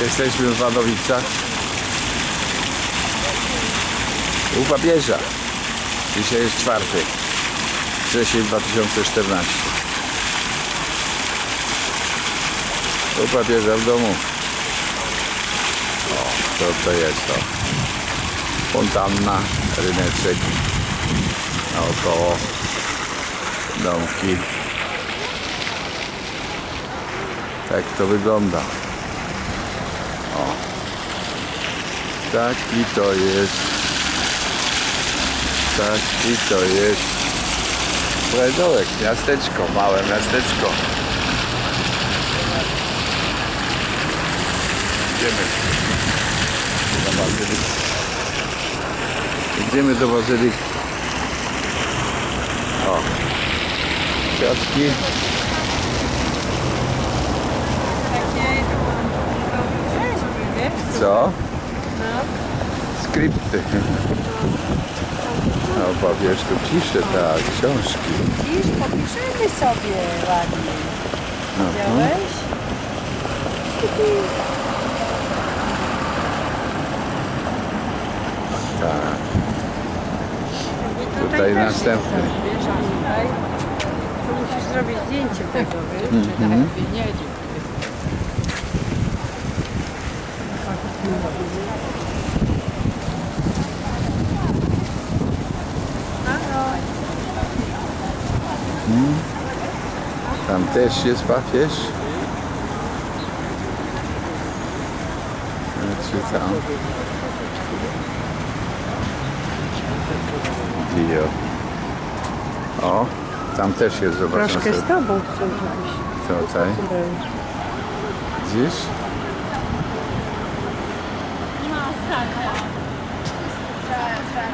Jesteśmy w Wadowicach. U papieża. Dzisiaj jest czwartek. Wrzesień 2014. U papieża w domu. O, co to jest to? Fontanna, ryneczek. Naokoło domki. Tak to wygląda. O. Taki to jest. Taki to jest. Pojedołek, miasteczko, małe miasteczko. Idziemy do bazylik. Idziemy do bazylik. O. Kwiatki. Takie rzeźby, wiesz? Co? Skrypty. No powiesz, tu pisze, tak, książki. Widzisz, popiszemy sobie ładnie. Mhm. Widziałeś? Tak. I Tutaj też następny. jest coś, Wiesz, tutaj. To musisz zrobić zdjęcie tego, wiesz? Mhm. Tam też jest papież. Czy tam? Dio. O, tam też jest, zobaczmy Troszkę sobie. z tobą chcę, żebyś Co tutaj? Widzisz?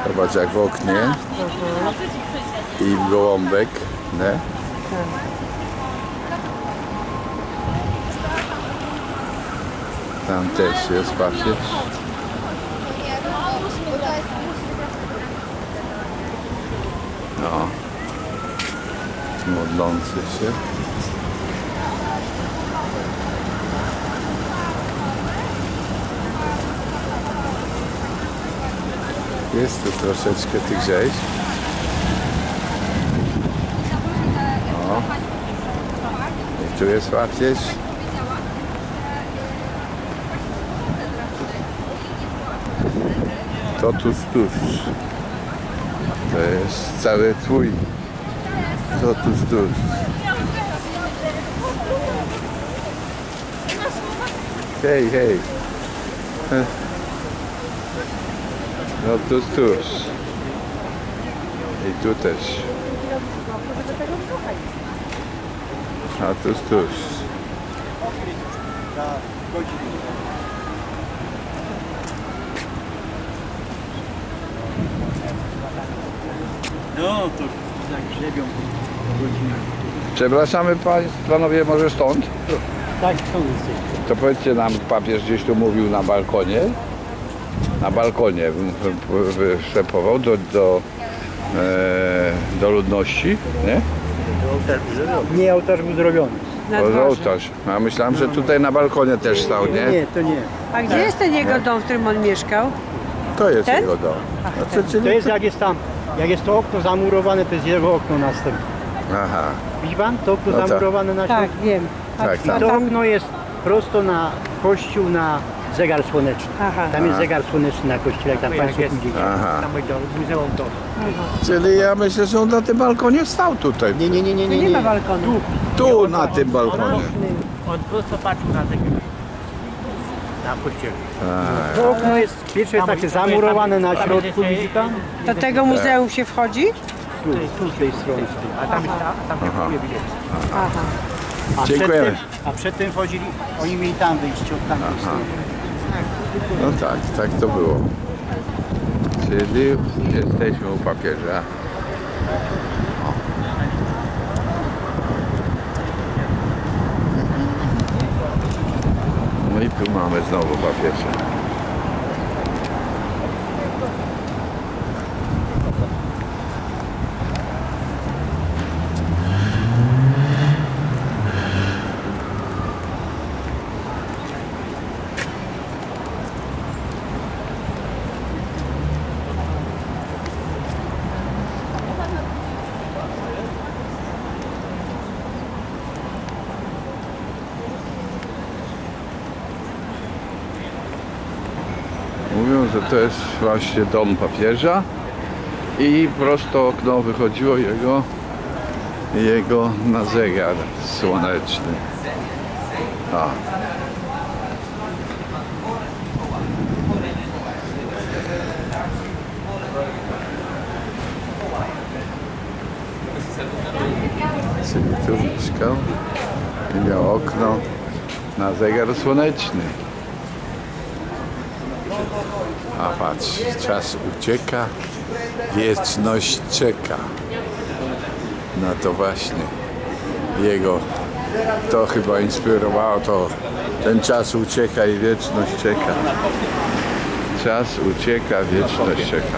Zobacz jak w oknie. I gołąbek, nie? Tam też jest papież. No. Modlący się. Jest tu troszeczkę tych rzeźb. O. I tu jest papież. Totus tus. To jest cały twój. Totus tus. Hej, hej. No tus tus. I tu też. A tus tus. No to tak grzebią godzinę. Przepraszamy pań- panowie może stąd? Tak, są jesteś. To powiedzcie nam, papież gdzieś tu mówił na balkonie. Na balkonie występował do, do, e, do ludności, nie? Nie, ołtarz był zrobiony. Na O, dworze. ołtarz. A myślałem, że tutaj na balkonie też stał, nie? Nie, to nie. A gdzie jest ten jego dom, w którym on mieszkał? To jest Ten? jego dom. No, to, czyli... To jest jak jest tam, jak jest to okno zamurowane, to jest jego okno następne. Aha, Widzi pan? To okno No tak. zamurowane na Tak, środku. wiem. Tak, I tak. to okno jest prosto na kościół, na zegar słoneczny. Aha. Tam jest zegar słoneczny na kościele, jak tam państwo pójdziecie. Aha. Tam do muzeum to. czyli ja myślę, że on na tym balkonie stał tutaj. Nie, nie, nie, nie, Tu nie. nie ma balkonu. Tu na tym balkonie. On prosto patrzył na zegar. Na kościele. To okno jest, pierwsze jest takie zamurowane na środku, widzi pan? Do tego muzeum się wchodzi? Tu, tu z tej strony. A tam jest tam nie widać. Aha. A Dziękujemy. Przedtem, a przedtem chodzili, oni mieli tam wyjście od tamtej strony. No tak, tak to było. Czyli jesteśmy u papieża. No i tu mamy znowu papieża. Mówią, że to jest właśnie dom papieża i prosto okno wychodziło jego, jego na zegar słoneczny. A. Czyli tu mieszkał i miał okno na zegar słoneczny. A patrz, czas ucieka, wieczność czeka. No to właśnie jego to chyba inspirowało to. Ten czas ucieka i wieczność czeka. Czas ucieka, wieczność czeka.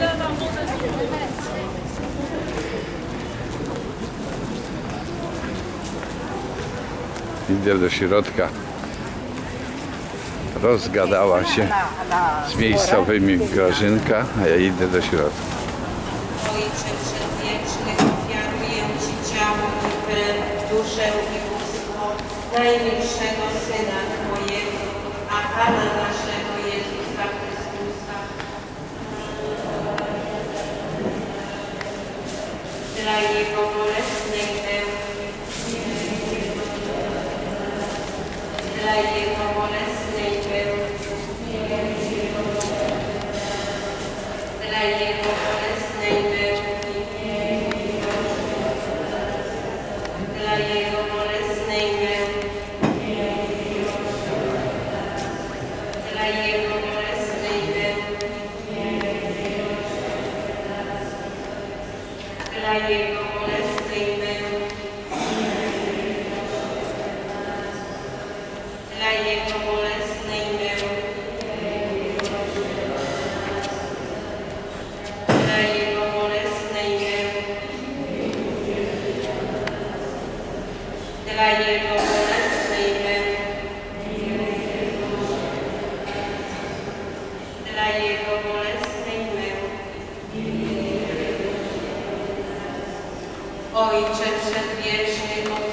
la Idę do środka. Rozgadała się z miejscowymi Grażynka, a ja idę do środka. Ojcze Przedwieczny, ofiaruję Ci ciało krew, duszę i bóstwo najmilszego Syna Twojego, a Pana naszego Jezusa Chrystusa. Dla Jego dla Jego bolesnej Ojcze Przedwieczny,